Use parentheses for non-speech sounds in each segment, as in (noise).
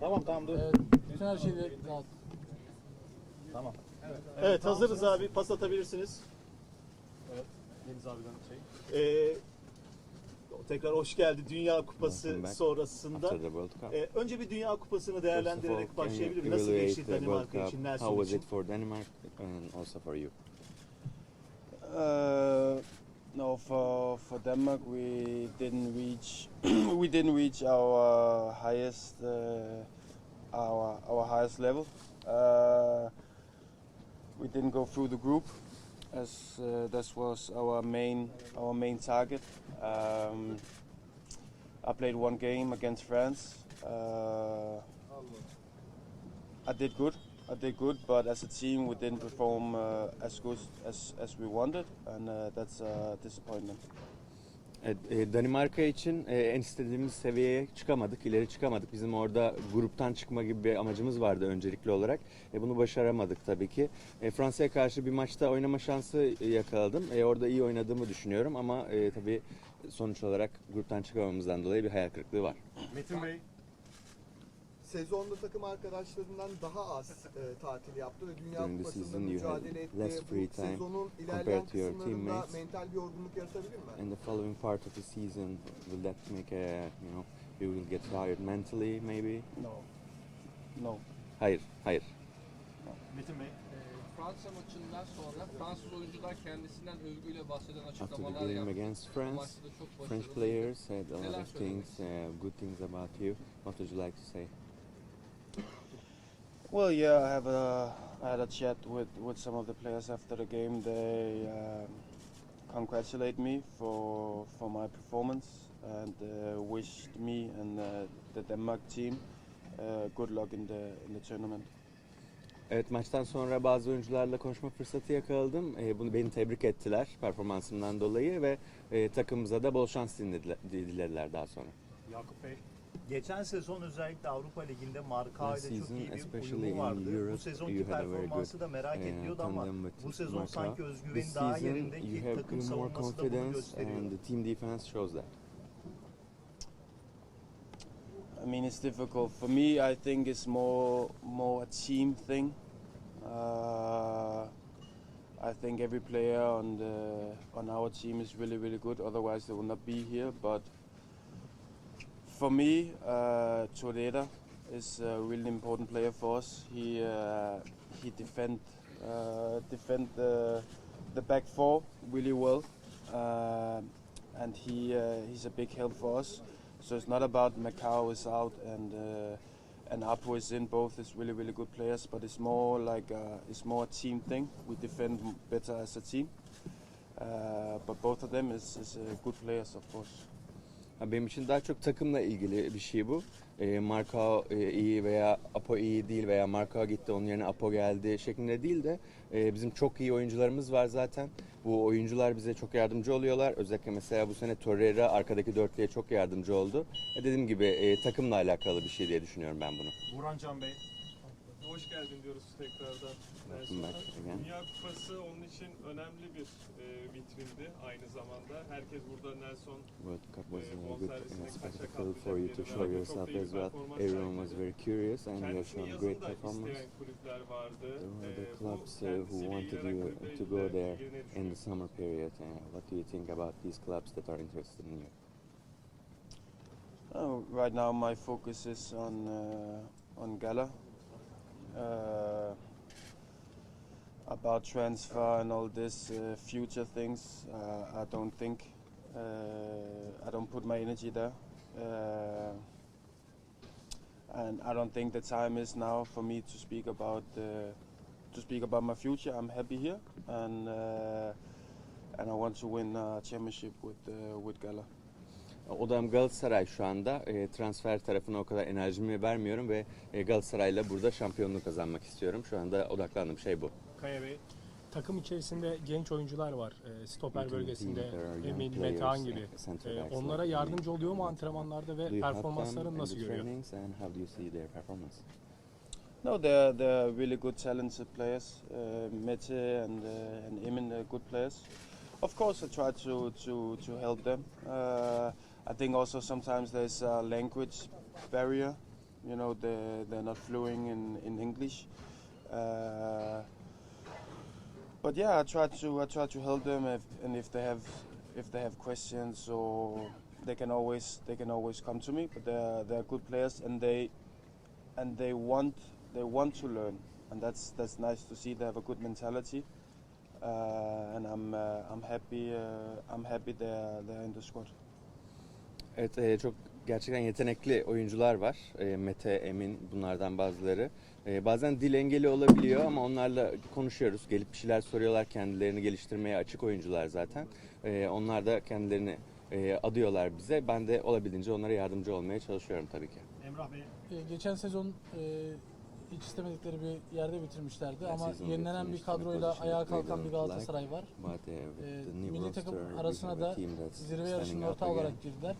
Tamam tamam dur. Evet, bütün her şeyi rahat. Tamam. Evet hazırız abi. Pas atabilirsiniz. Evet. Deniz abiden şey. Ee, tekrar hoş geldi Dünya Kupası sonrasında. Ee, önce bir Dünya Kupasını değerlendirerek can you başlayabilirim. Nasıl geçti Danimarka Cup? için, How Nelson was için? it for Denmark and also for you? Uh, no, for for Denmark we didn't reach (clears throat) we didn't reach our highest uh, our our highest level. Uh, we didn't go through the group as uh, this was our main our main target. Um, I played one game against France. Uh, I did good. I did good, but as a team, we didn't perform uh, as good as, as we wanted, and uh, that's a disappointment. Evet, e, Danimarka için e, en istediğimiz seviyeye çıkamadık, ileri çıkamadık. Bizim orada gruptan çıkma gibi bir amacımız vardı öncelikli olarak. E, bunu başaramadık tabii ki. E, Fransa'ya karşı bir maçta oynama şansı e, yakaladım. E, orada iyi oynadığımı düşünüyorum ama e, tabii sonuç olarak gruptan çıkamamızdan dolayı bir hayal kırıklığı var. Metin Bey. Sezonda takım arkadaşlarından daha az e, tatil yaptı ve Dünya During the Kupası'nda season you mücadele had etti. less free Bu time sezonun compared ilerleyen to your kısımlarında teammates. mental bir yorgunluk yaratabilir mi? In the following part of the season, will that make a, you know, you will get tired mentally maybe? No, no. Hayır, hayır. Metin Bey. Ee, Fransa maçından sonra Fransız oyuncular kendisinden övgüyle bahseden After the açıklamalar game yaptı. against Bu France, maçta da çok French başarılı. players said a lot Neler of things, uh, good things about you. What would you like to say? Well, yeah, I have a I had a chat with, with some of the players after the game. They um, congratulate me for for my performance and uh, wished me and uh, the Denmark team uh, good luck in the in the tournament. Evet maçtan sonra bazı oyuncularla konuşma fırsatı yakaladım. E, bunu beni tebrik ettiler performansımdan dolayı ve e, takımımıza da bol şans dilediler daha sonra. Yakup Bey. Geçen sezon özellikle Avrupa Ligi'nde Marka ile çok season, iyi bir especially uyumu in vardı. Bu Europe, sezonki you had a very performansı da merak uh, ediliyordu ama with bu sezon Marka. sanki özgüveni This daha season you have takım more savunması da bunu confidence gösteriyor. and the team defense shows that. I mean, it's difficult for me. I think it's more more a team thing. Uh, I think every player on the on our team is really really good. Otherwise, they would not be here. But for me, uh, Torreira is a really important player for us. He uh, he defend uh, defend the the back four really well, uh, and he uh, he's a big help for us. So it's not about Macau is out and uh, and Apo is in. Both is really really good players, but it's more like uh, it's more a team thing. We defend better as a team, but both of them is, is good players, of course. Benim için daha çok takımla ilgili bir şey bu. E, Marka e, iyi veya Apo iyi değil veya Marka gitti onun yerine Apo geldi şeklinde değil de e, bizim çok iyi oyuncularımız var zaten. Bu oyuncular bize çok yardımcı oluyorlar. Özellikle mesela bu sene Torreira arkadaki dörtlüye çok yardımcı oldu. E, dediğim gibi e, takımla alakalı bir şey diye düşünüyorum ben bunu. Burhan Can Bey. Hoş geldin diyoruz tekrardan. Welcome back again. Dünya Kupası onun için önemli bir e, vitrindi aynı zamanda. Herkes burada Nelson World Cup was Ee, a good bonservisine kaça spectacle for you to show yourself as well. Çok iyi bir performans Everyone was very curious and you have shown great performance. isteyen kulüpler vardı. There were Ee, other bu clubs uh, who wanted you to go there in the summer period. Uh, what do you think about these clubs that are interested in you? Uh, right now, my focus is on uh, on Gala. Uh, about transfer and all this uh, future things, uh, I don't think. Uh, I don't put my energy there. Uh, and I don't think the time is now for me to speak about to speak about my future. I'm happy here, and and I want to win a championship with with Gala. Odam Galatasaray şu anda. E, transfer tarafına o kadar enerjimi vermiyorum ve e, Galatasaray'la burada şampiyonluğu kazanmak istiyorum. Şu anda odaklandığım şey bu. Kaya Bey. Takım içerisinde genç oyuncular var. E, stoper bölgesinde are Emin, players, Metehan gibi. E, backs onlara yardımcı oluyor mu antrenmanlarda ve performanslarını nasıl görüyor? No, they're they're really good, talented players. Uh, Mete and uh, and Emin are good players. Of course, I try to to to help them. Uh, I think also sometimes there's a language barrier You know, they're, they're not fluent in, in English. Uh, but yeah, I try to I try to help them, if, and if they have if they have questions or they can always they can always come to me. But they're they're good players, and they and they want they want to learn, and that's that's nice to see. They have a good mentality, uh, and I'm uh, I'm happy uh, I'm happy they're they're in the squad. Evet e, çok gerçekten yetenekli oyuncular var. E, Mete, Emin bunlardan bazıları. E, bazen dil engeli olabiliyor ama onlarla konuşuyoruz. Gelip bir şeyler soruyorlar. Kendilerini geliştirmeye açık oyuncular zaten. E, onlar da kendilerini e, adıyorlar bize. Ben de olabildiğince onlara yardımcı olmaya çalışıyorum tabii ki. Emrah Bey, E, Geçen sezon e, hiç istemedikleri bir yerde bitirmişlerdi ama yenilenen bir kadroyla ayağa kalkan bir Galatasaray var. Uh, Ee, milli takım arasına da Zirve yarışının ortağı olarak girdiler.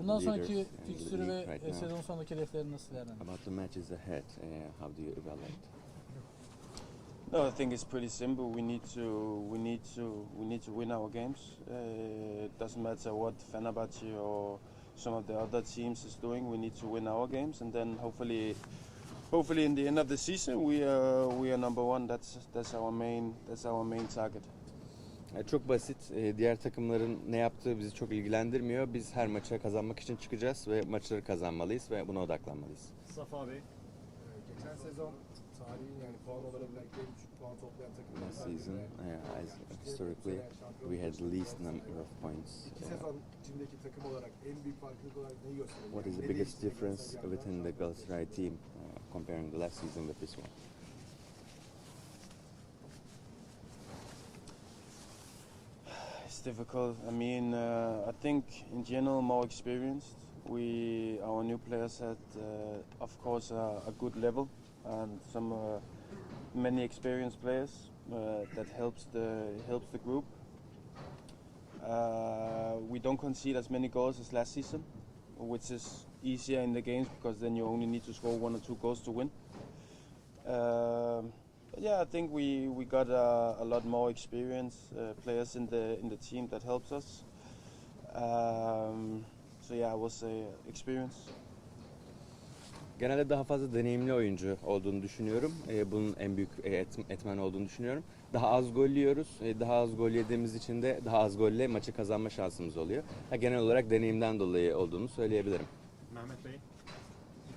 Bundan sonraki fikstürü ve right e, now. sezon sonundaki hedeflerini nasıl değerlendiriyorsunuz? Uh? No, I think it's pretty simple. We need to we need to we need to win our games. Uh, it doesn't matter what Fenerbahce or some of the other teams is doing. We need to win our games, and then hopefully, hopefully in the end of the season we are we are number one. That's that's our main that's our main target. E, Çok basit. E, Diğer takımların ne yaptığı bizi çok ilgilendirmiyor. Biz her maça kazanmak için çıkacağız ve maçları kazanmalıyız ve buna odaklanmalıyız. Safa Bey, Geçen sezon tarihin yani puan olarak belki en düşük puan toplayan takımlardan Last season, ve uh, as historically, bu sene şampiyonluk we had the least number of points. İki Uh, sezon içindeki takım olarak en büyük farklılık olarak neyi gösteriyor? What is the biggest difference within the anda? Galatasaray team uh, comparing the last season with this one? (sighs) It's difficult. I mean, uh, I think in general more experienced. We our new players had, uh, of course, uh, a good level and some uh, many experienced players uh, that helps the helps the group. Uh, we don't concede as many goals as last season, which is easier in the games because then you only need to score one or two goals to win. Um, but yeah, I think we we got uh, a lot more experienced uh, players in the in the team that helps us. Um, so yeah, I will say experience. Genelde daha fazla deneyimli oyuncu olduğunu düşünüyorum. E, bunun en büyük e, et- etmen olduğunu düşünüyorum. Daha az gol yiyoruz. E, daha az gol yediğimiz için de daha az golle maçı kazanma şansımız oluyor. Ha, genel olarak deneyimden dolayı olduğunu söyleyebilirim. Mehmet Bey,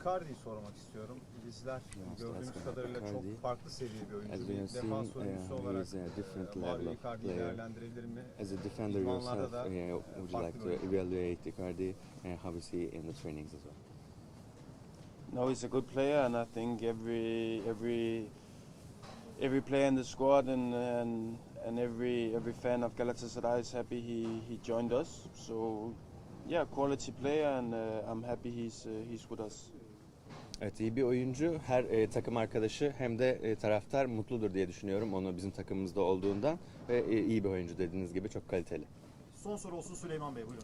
Icardi'yi sormak istiyorum. Bizler gördüğümüz Icardi. kadarıyla çok farklı seviye bir oyuncu. Defans uh, oyuncusu he olarak e, Mario Icardi'yi değerlendirebilir mi? As a defender yourself, da, uh, would you like to evaluate Icardi and how is he in the trainings as well? No, he's a good player, and I think every every every player in the squad and and, and every every fan of Galatasaray is happy he, he joined us. So yeah, quality player, and uh, I'm happy he's uh, he's with us. Evet iyi bir oyuncu. Her e, takım arkadaşı hem de e, taraftar mutludur diye düşünüyorum onu bizim takımımızda olduğundan ve e, iyi bir oyuncu dediğiniz gibi çok kaliteli. Son soru olsun Süleyman Bey buyurun.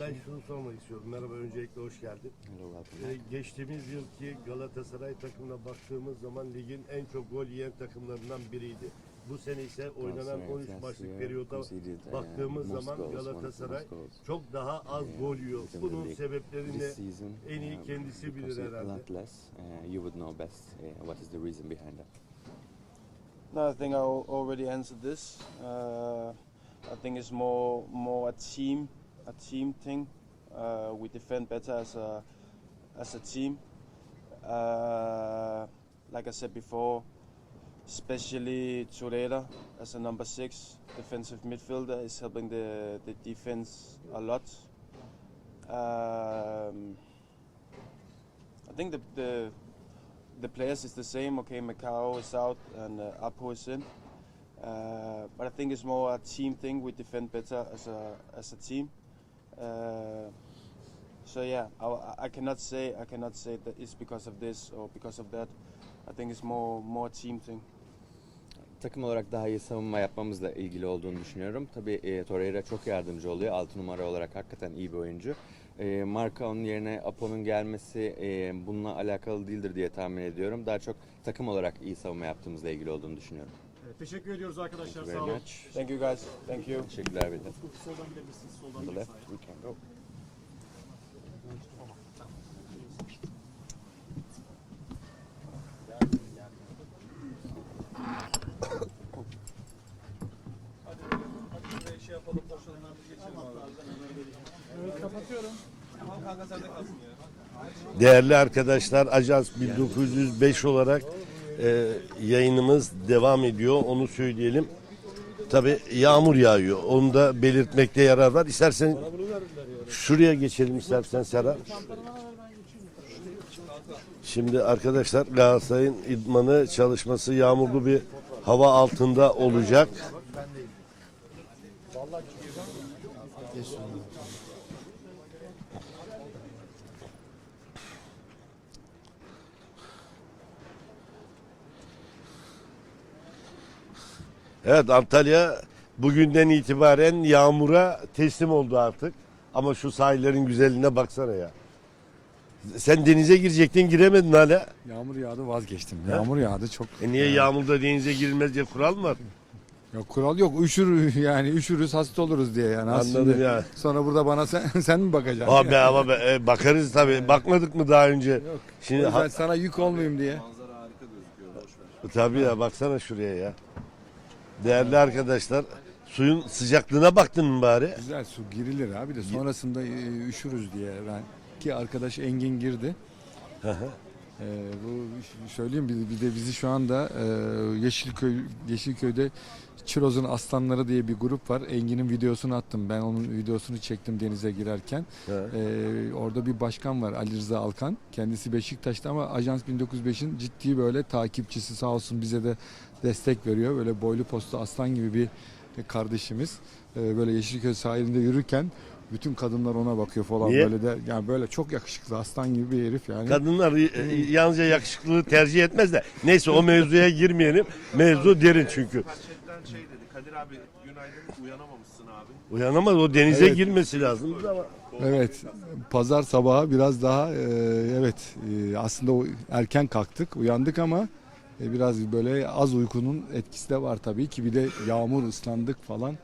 Ben şunu sormak istiyorum. Merhaba öncelikle hoş geldin. Welcome Ee, geçtiğimiz yılki Galatasaray takımına baktığımız zaman ligin en çok gol yiyen takımlarından biriydi. Bu sene ise oynanan Galatasaray 13 last maçlık periyoda baktığımız zaman Galatasaray çok daha az Yeah, gol yiyor. Bunun league. sebepleri ne? This season, en iyi um, kendisi bilir herhalde. Uh, you would know best what is the reason behind that. No, I think I al- already answered this. Uh, I think it's more more a team a team thing. Uh, we defend better as a as a team. Uh, like I said before, especially Torreira as a number six defensive midfielder is helping the the defense a lot. Um, I think the the the players is the same. Okay, Macau is out and uh, Apo is in. Uh, but I think it's more a team thing. We defend better as a as a team. Uh, so yeah, I, I cannot say I cannot say that it's because of this or because of that. I think it's more more team thing. Takım olarak daha iyi savunma yapmamızla ilgili olduğunu düşünüyorum. Tabii e, Torreira çok yardımcı oluyor. 6 numara olarak hakikaten iyi bir oyuncu. E, Markao'nun yerine Apo'nun gelmesi e, bununla alakalı değildir diye tahmin ediyorum. Daha çok takım olarak iyi savunma yaptığımızla ilgili olduğunu düşünüyorum. Teşekkür ediyoruz arkadaşlar. Thank you Sağ olun. Thank you guys. Thank you. Teşekkürler Abidin. Soldan gidebilirsiniz. Soldan On the left, we can go. Hadi, hadi şey yapalım. Boşalanlar bir geçelim. Evet kapatıyorum. Tamam kanka kalsın ya. Değerli arkadaşlar, Ajans 1905 olarak e, yayınımız devam ediyor. Onu söyleyelim. Tabi yağmur yağıyor. Onu da belirtmekte yarar var. İstersen şuraya geçelim istersen Serhat. Şimdi arkadaşlar Galatasaray'ın idmanı çalışması yağmurlu bir hava altında olacak. Evet Antalya bugünden itibaren yağmura teslim oldu artık. Ama şu sahillerin güzelliğine baksana ya. Sen denize girecektin giremedin hala. Yağmur yağdı vazgeçtim. He? Yağmur yağdı çok. E niye yağmurda denize girilmez diye kural mı var? Yok kural yok. Üşür (laughs) yani üşürüz hasta oluruz diye yani. Anladım Aslında ya. Sonra burada bana sen, (laughs) sen mi bakacaksın? Abi ama be- e, bakarız tabii. Bakmadık mı daha önce? Yok. Şimdi ha- sana yük olmayayım diye. tabii ya baksana şuraya ya. Değerli arkadaşlar, suyun sıcaklığına baktın mı bari? Güzel su girilir abi de sonrasında e, üşürüz diye ben ki arkadaş Engin girdi. Ee, bu söyleyeyim bir, bir de bizi şu anda e, Yeşilköy Yeşilköy'de Çiroz'un Aslanları diye bir grup var. Engin'in videosunu attım. Ben onun videosunu çektim denize girerken. Ee, orada bir başkan var Ali Rıza Alkan. Kendisi Beşiktaş'ta ama Ajans 1905'in ciddi böyle takipçisi sağ olsun bize de destek veriyor. Böyle boylu postu aslan gibi bir kardeşimiz. Ee, böyle Yeşilköy sahilinde yürürken bütün kadınlar ona bakıyor falan Niye? böyle de yani böyle çok yakışıklı aslan gibi bir herif yani. Kadınlar e, e, yalnızca yakışıklılığı tercih etmez de. Neyse o mevzuya girmeyelim. Mevzu derin çünkü. Chatten şey dedi. Kadir abi günaydın uyanamamışsın abi. Uyanamaz o denize Evet. girmesi lazım. Ama Evet. Pazar sabahı biraz daha e, evet e, aslında o erken kalktık, uyandık ama e, biraz böyle az uykunun etkisi de var tabii ki. Bir de yağmur ıslandık falan.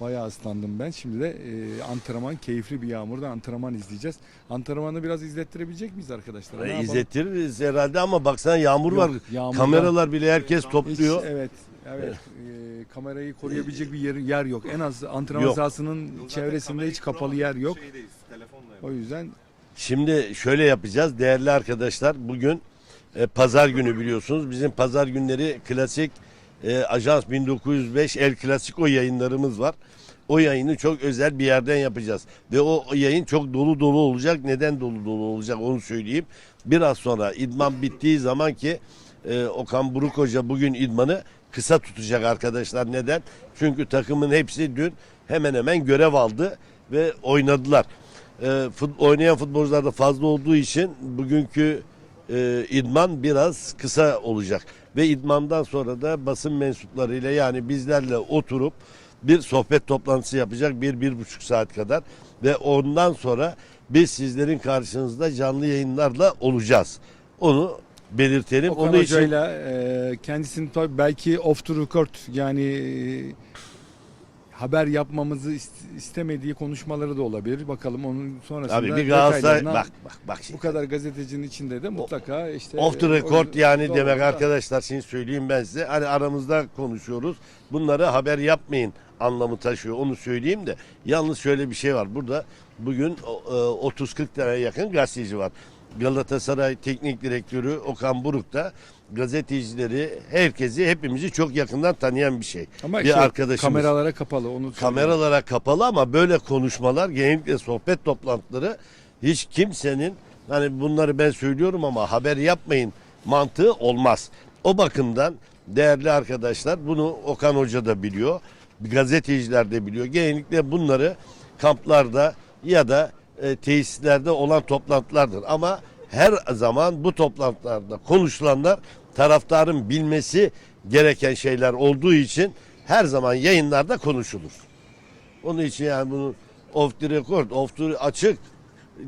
Bayağı ıslandım ben. Şimdi de e, antrenman, keyifli bir yağmurda antrenman izleyeceğiz. Antrenmanı biraz izlettirebilecek miyiz arkadaşlar? İzletiririz herhalde ama baksana yağmur Yok, var. Kameralar bile herkes Hiç, topluyor. evet. Evet. E, kamerayı koruyabilecek bir yer, yer yok. En az antrenman Yok. sahasının çevresinde hiç kapalı yer yok. O yüzden Şimdi şöyle yapacağız değerli arkadaşlar. Bugün e, pazar günü biliyorsunuz. Bizim pazar günleri klasik e, Ajans 1905 El Klasiko yayınlarımız var. O yayını çok özel bir yerden yapacağız. Ve o, o yayın çok dolu dolu olacak. Neden dolu dolu olacak onu söyleyeyim. Biraz sonra idman bittiği zaman ki e, Okan Buruk Hoca bugün idmanı kısa tutacak arkadaşlar. Neden? Çünkü takımın hepsi dün hemen hemen görev aldı ve oynadılar. E, fut- oynayan futbolcular da fazla olduğu için bugünkü e, idman biraz kısa olacak. Ve idmandan sonra da basın mensuplarıyla yani bizlerle oturup bir sohbet toplantısı yapacak bir, bir buçuk saat kadar. Ve ondan sonra biz sizlerin karşınızda canlı yayınlarla olacağız. Onu belirtelim. Okan Onun için Hoca'yla e, kendisinin tabii belki off the record yani e, haber yapmamızı ist- istemediği konuşmaları da olabilir. Bakalım onun sonrasında Tabii bir Galatasaray bak bak bak bu şimdi. kadar gazetecinin içinde de mutlaka işte Off the e, record o- yani doğru demek da- arkadaşlar şimdi söyleyeyim ben size. Hani aramızda konuşuyoruz. Bunları haber yapmayın anlamı taşıyor. Onu söyleyeyim de. Yalnız şöyle bir şey var. Burada bugün o, e, 30-40 tane yakın gazeteci var. Galatasaray Teknik Direktörü Okan Buruk da gazetecileri, herkesi, hepimizi çok yakından tanıyan bir şey. Ama bir işte arkadaşımız. kameralara kapalı onu söyleyeyim. Kameralara kapalı ama böyle konuşmalar genellikle sohbet toplantıları hiç kimsenin hani bunları ben söylüyorum ama haber yapmayın mantığı olmaz. O bakımdan değerli arkadaşlar bunu Okan Hoca da biliyor. Gazeteciler de biliyor. Genellikle bunları kamplarda ya da e, tesislerde olan toplantılardır. Ama her zaman bu toplantılarda konuşulanlar taraftarın bilmesi gereken şeyler olduğu için her zaman yayınlarda konuşulur. Onun için yani bunu off the record, off the açık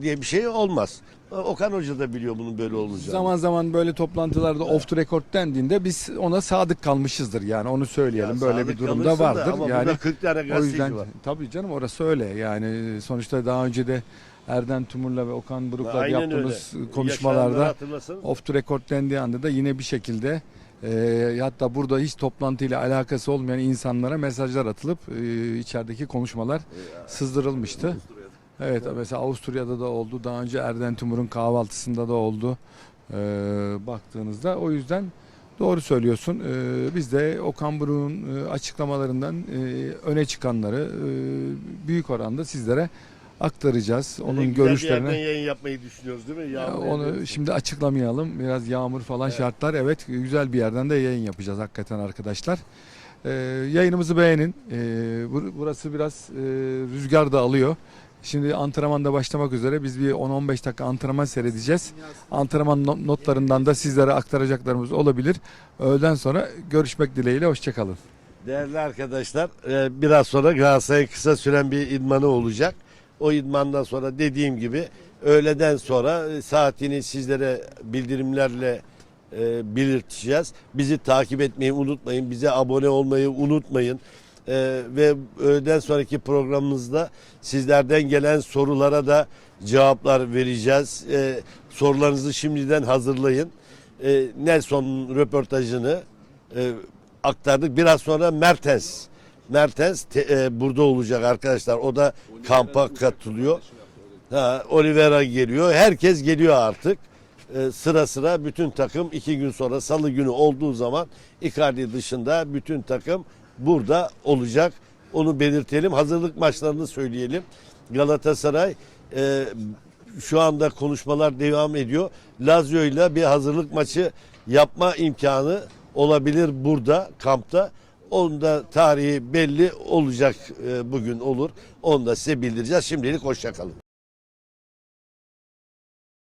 diye bir şey olmaz. Okan Hoca da biliyor bunun böyle olacağını. Zaman zaman böyle toplantılarda off the record dendiğinde biz ona sadık kalmışızdır yani onu söyleyelim. Ya böyle sadık bir durumda kalırsın da vardır. ama yani burada 40 tane o gazeteci yüzden var. tabii canım orası öyle. Yani sonuçta daha önce de Erden Tumur'la ve Okan Buruk'la Aynen yaptığımız öyle. konuşmalarda hatırlasanız. off the record dendiği anda da yine bir şekilde e, hatta burada hiç toplantıyla alakası olmayan insanlara mesajlar atılıp e, içerideki konuşmalar sızdırılmıştı. Evet mesela Avusturya'da da oldu. Daha önce Erden Timur'un kahvaltısında da oldu. Ee, baktığınızda o yüzden doğru söylüyorsun. Ee, biz de Okan Buruk'un e, açıklamalarından e, öne çıkanları e, büyük oranda sizlere aktaracağız. Onun güzel bir yerden yayın yapmayı düşünüyoruz değil mi? Ya Yağmur Onu şimdi açıklamayalım. Biraz yağmur falan Evet. şartlar. Evet güzel bir yerden de yayın yapacağız hakikaten arkadaşlar. Ee, yayınımızı beğenin. Ee, bur- burası biraz e, rüzgar da alıyor. Şimdi antrenmanda başlamak üzere biz bir 10-15 dakika antrenman seyredeceğiz. Antrenman no- notlarından da sizlere aktaracaklarımız olabilir. Öğleden sonra görüşmek dileğiyle. Hoşçakalın. Değerli arkadaşlar e, biraz sonra Galatasaray'ın kısa süren bir idmanı olacak. O idmandan sonra dediğim gibi öğleden sonra saatini sizlere bildirimlerle e, belirteceğiz. Bizi takip etmeyi unutmayın. Bize abone olmayı unutmayın. E, ve öğleden sonraki programımızda sizlerden gelen sorulara da cevaplar vereceğiz. E, sorularınızı şimdiden hazırlayın. E, Nelson röportajını e, aktardık. Biraz sonra Mertens. Mertens te- e, burada olacak arkadaşlar. O da kampa katılıyor. Ha, Oliveira geliyor. Herkes geliyor artık. E, sıra sıra bütün takım iki gün sonra salı günü olduğu zaman Icardi dışında bütün takım burada olacak. Onu belirtelim. Hazırlık maçlarını söyleyelim. Galatasaray e, şu anda konuşmalar devam ediyor. Lazio ile bir hazırlık maçı yapma imkanı olabilir burada kampta. Onun da tarihi belli olacak e, bugün olur. Onu da size bildireceğiz. Şimdilik hoşçakalın.